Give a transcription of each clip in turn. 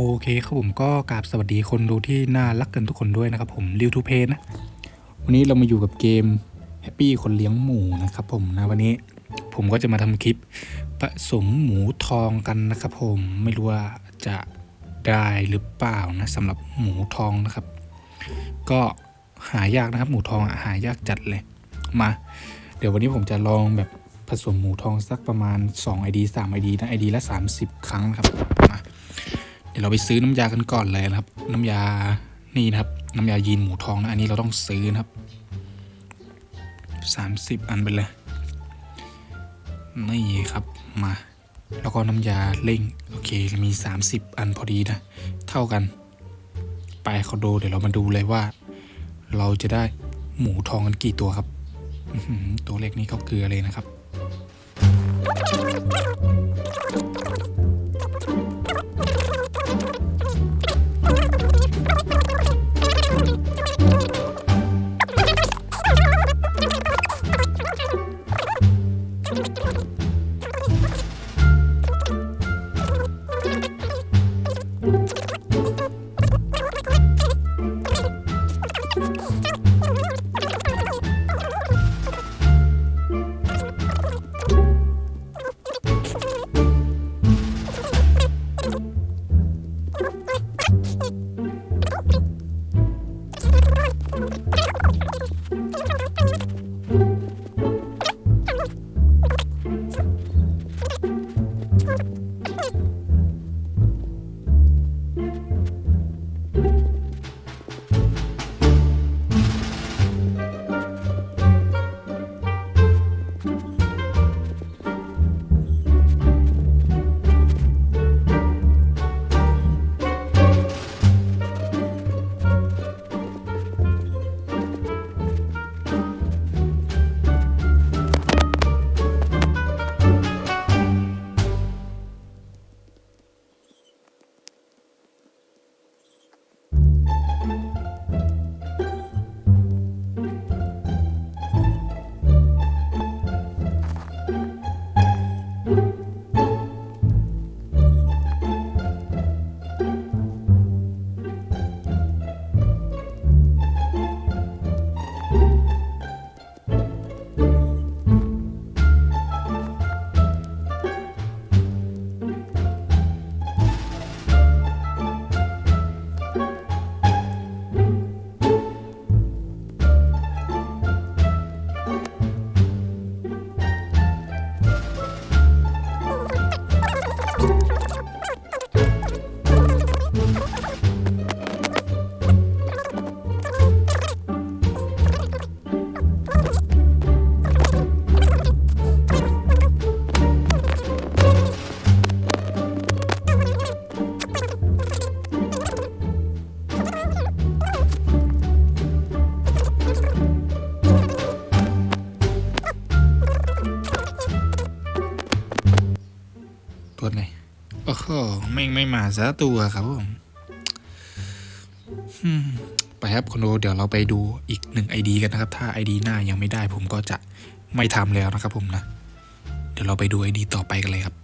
โอเคครับผมก็กราบสวัสดีคนดูที่น่ารักกันทุกคนด้วยนะครับผมริวทูเพนะ วันนี้เรามาอยู่กับเกมแฮปปี้คนเลี้ยงหมูนะครับผมนะวันนี้ผมก็จะมาทำคลิปผสมหมูทองกันนะครับผมไม่รู้ว่าจะได้หรือเปล่านะสำหรับหมูทองนะครับ ก็หายากนะครับหมูทองอะหายากจัดเลยมา เดี๋ยววันนี้ผมจะลองแบบผสมหมูทองสักประมาณ 2 ID 3 ID นะ ID ละ 30 ครั้งนะครับมา ดี๋ยวเราไปซื้อน้ำยากันก่อนเลยนะครับ น้ำยานี่นะครับน้ำยายีนหมูทองนะอันนี้เราต้องซื้อนะครับ 30 อันไปเลยนี่ครับมา แล้วก็น้ำยาเร่งโอเคมี 30 อันพอดีนะ เท่ากัน ไปเขาดูเดี๋ยวเรามาดูเลยว่า เราจะได้หมูทองกันกี่ตัวครับตัวเล็กนี่เขาเกลือเลยนะครับ โหแม่งไม่มาซะตัวครับผมไปครับคนดูเดี๋ยวเราไปดูอีกหนึ่งไอดีกันนะครับ ถ้าไอดีหน้ายังไม่ได้ผมก็จะไม่ทำแล้วนะครับผมนะ เดี๋ยวเราไปดูไอดีต่อไปกันเลยครับ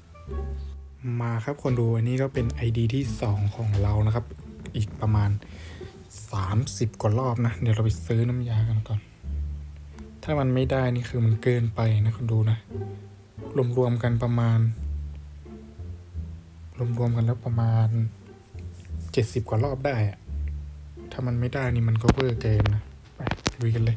มาครับคนดูอันนี้ก็เป็นไอดีที่ 2 ของเรานะครับ อีกประมาณ 30 กว่ารอบนะ เดี๋ยวเราไปซื้อน้ำยากันก่อน ถ้ามันไม่ได้นี่คือมันเกินไปนะคนดูนะ รวมๆกันประมาณ รวมๆกันแล้วประมาณเจ็ดสิบกว่ารอบได้อะถ้ามันไม่ได้นี่มันก็เวอร์เกินนะ ไปลุยกันเลย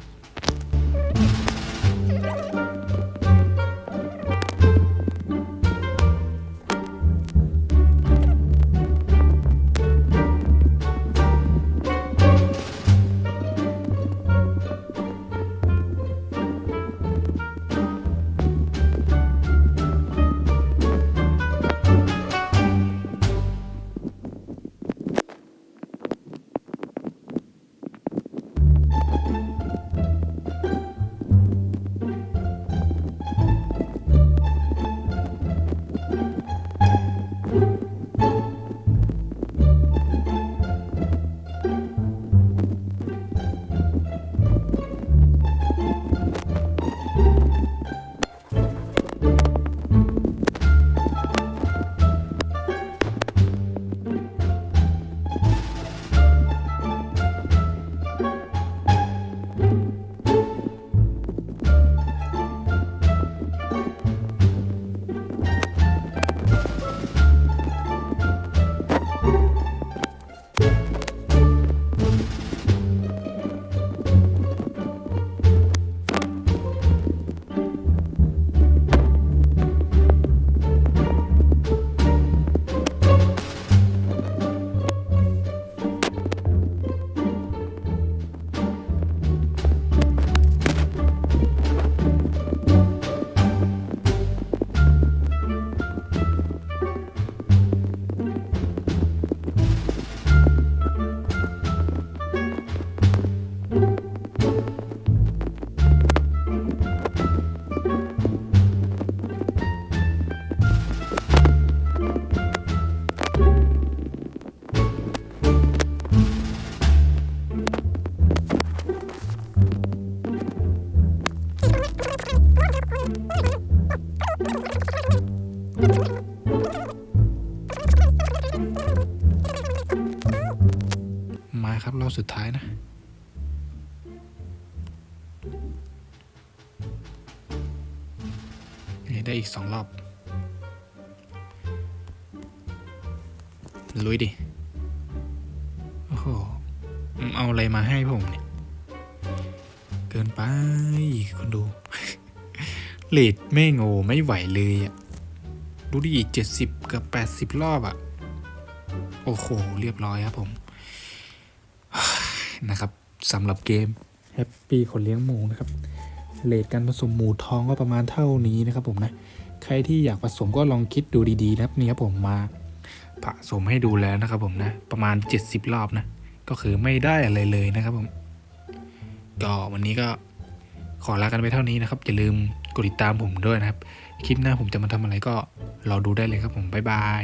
ครับรอบสุดท้ายนะ นี่ได้อีกสองรอบ ลุยดิ โอ้โห เอาอะไรมาให้ผมเนี่ย เกินไปคนดูเลดแม่งโง่ไม่ไหวเลยอะดูดิเจ็ดสิบกับแปดสิบรอบอะโอ้โห เรียบร้อยครับผม นะครับสำหรับเกมแฮปปี้คนเลี้ยงหมูนะครับเลทการผสมหมูทองก็ประมาณเท่านี้นะครับผมนะใครที่อยากผสมก็ลองคิดดูดีๆนะครับนี่ครับผมมาผสมให้ดูแล้วนะครับผมนะประมาณ 70 รอบนะก็คือไม่ได้อะไรเลยนะครับผมก็วันนี้ก็ขอลากันไปเท่านี้นะครับ อย่าลืมกดติดตามผมด้วยนะครับ คลิปหน้าผมจะมาทำอะไรก็รอดูได้เลยครับผม บ๊ายบาย